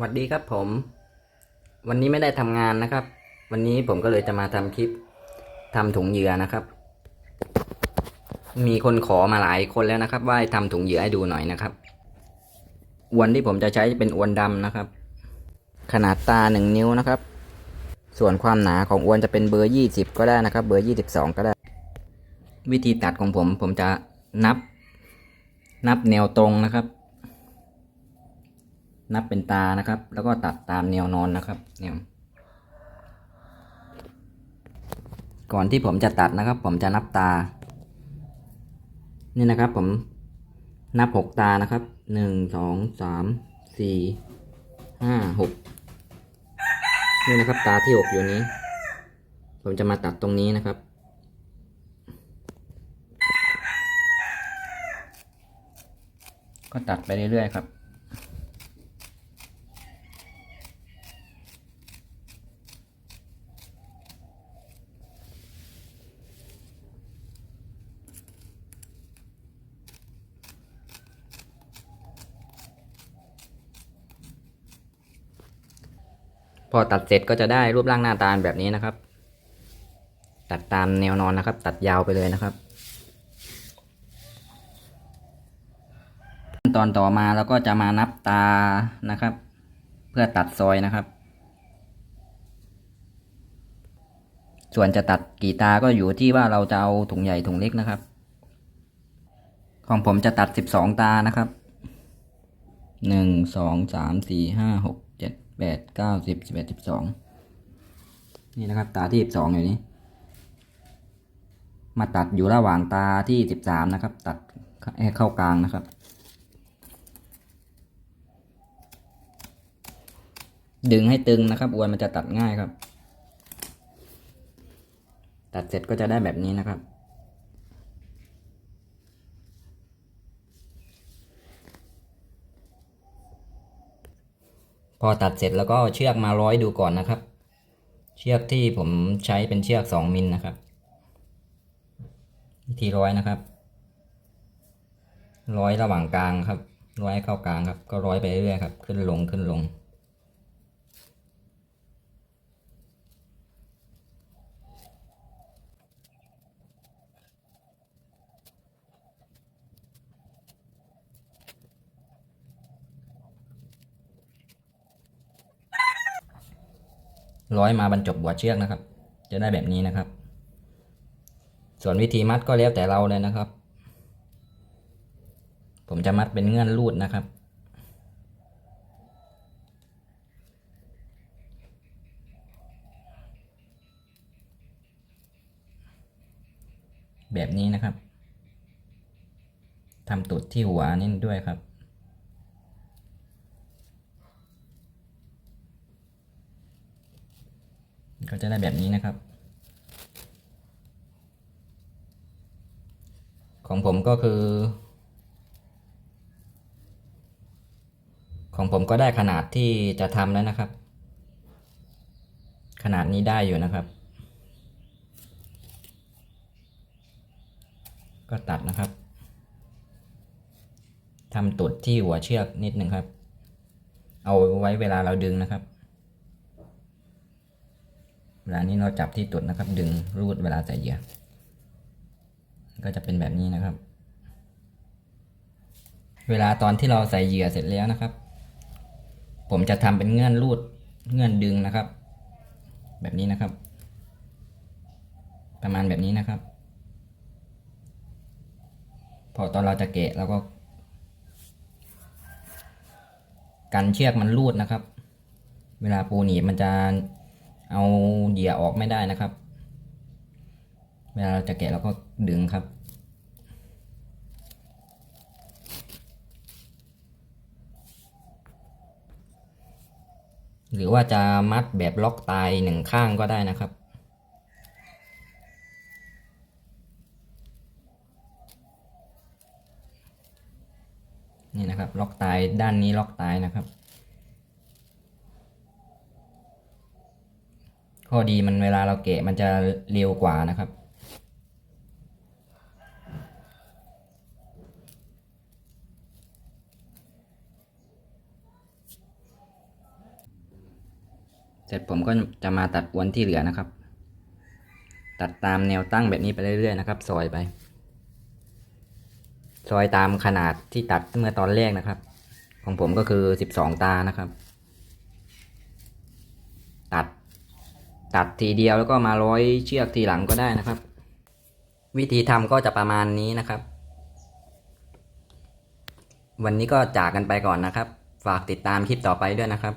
สวัสดีครับผม วันนี้ไม่ได้ทำงานนะครับ วันนี้ผมก็เลยจะมาทำคลิปทำถุงเหยื่อนะครับ มีคนขอมาหลายคนแล้วนะครับ ว่าให้ทำถุงเหยื่อให้ดูหน่อยนะครับอวนที่ผมจะใช้เป็นอวนดำนะครับ ขนาดตาหนึ่งนิ้วนะครับ ส่วนความหนาของอวนจะเป็นเบอร์ยี่สิบก็ได้นะครับ เบอร์ยี่สิบสองก็ได้ วิธีตัดของผมผมจะนับ นับแนวตรงนะครับ นับเป็นตานะครับ แล้วก็ตัดตามแนวนอนนะครับแนวก่อนที่ผมจะตัดนะครับ ผมจะนับตา นี่นะครับผมนับหกตานะครับหนึ่งสองสามสี่ห้าหกนี่นะครับตาที่หกอยู่นี้ ผมจะมาตัดตรงนี้นะครับ ก็ตัดไปเรื่อยๆครับ พอตัดเสร็จก็จะได้รูปร่างหน้าตาแบบนี้นะครับ ตัดตามแนวนอนนะครับ ตัดยาวไปเลยนะครับขั้นตอนต่อมาเราก็จะมานับตานะครับ เพื่อตัดซอยนะครับ ส่วนจะตัดกี่ตาก็อยู่ที่ว่าเราจะเอาถุงใหญ่ถุงเล็กนะครับ ของผมจะตัดสิบสองตานะครับหนึ่งสองสามสี่ห้าหกเจ็ด แปดเก้าสิบสิบเอ็ดสิบสองนี่นะครับตาที่สิบสองอยู่นี้ มาตัดอยู่ระหว่างตาที่สิบสามนะครับ ตัดให้เข้ากลางนะครับ ดึงให้ตึงนะครับอวนมันจะตัดง่ายครับ ตัดเสร็จก็จะได้แบบนี้นะครับ พอตัดเสร็จแล้วก็เชือกมาร้อยดูก่อนนะครับ เชือกที่ผมใช้เป็นเชือกสองมิลนะครับวิธีร้อยนะครับ ร้อยระหว่างกลางครับ ร้อยเข้ากลางครับ ก็ร้อยไปเรื่อยครับ ขึ้นลงขึ้นลง ร้อยมาบรรจบหัวเชือกนะครับ จะได้แบบนี้นะครับ ส่วนวิธีมัดก็แล้วแต่เราเลยนะครับ ผมจะมัดเป็นเงื่อนรูดนะครับแบบนี้นะครับทำตุดที่หัวนี่ด้วยครับ ก็จะได้แบบนี้นะครับ ของผมก็คือ ของผมก็ได้ขนาดที่จะทำแล้วนะครับ ขนาดนี้ได้อยู่นะครับ ก็ตัดนะครับทำตุดที่หัวเชือกนิดหนึ่งครับ เอาไว้เวลาเราดึงนะครับ เวลานี้เราจับที่ตุดนะครับ ดึงรูดเวลาใส่เหยื่อก็จะเป็นแบบนี้นะครับ เวลาตอนที่เราใส่เหยื่อเสร็จแล้วนะครับ ผมจะทำเป็นเงื่อนรูดเงื่อนดึงนะครับ แบบนี้นะครับ ประมาณแบบนี้นะครับ พอตอนเราจะเกะเราก็ กันเชือกมันรูดนะครับ เวลาปูหนีบมันจะ เอาเหยื่อออกไม่ได้นะครับ เวลาเราจะแกะเราก็ดึงครับ หรือว่าจะมัดแบบล็อกตายหนึ่งข้างก็ได้นะครับนี่นะครับ ล็อกตายด้านนี้ล็อกตายนะครับ ข้อดีมันเวลาเราเกะมันจะเร็วกว่านะครับ เสร็จผมก็จะมาตัดอวนที่เหลือนะครับ ตัดตามแนวตั้งแบบนี้ไปเรื่อยๆนะครับ ซอยไป ซอยตามขนาดที่ตัดเมื่อตอนแรกนะครับ ของผมก็คือสิบสองตานะครับ ตัด ตัดทีเดียวแล้วก็มาร้อยเชือกทีหลังก็ได้นะครับ วิธีทำก็จะประมาณนี้นะครับ วันนี้ก็จากกันไปก่อนนะครับ ฝากติดตามคลิปต่อไปด้วยนะครับ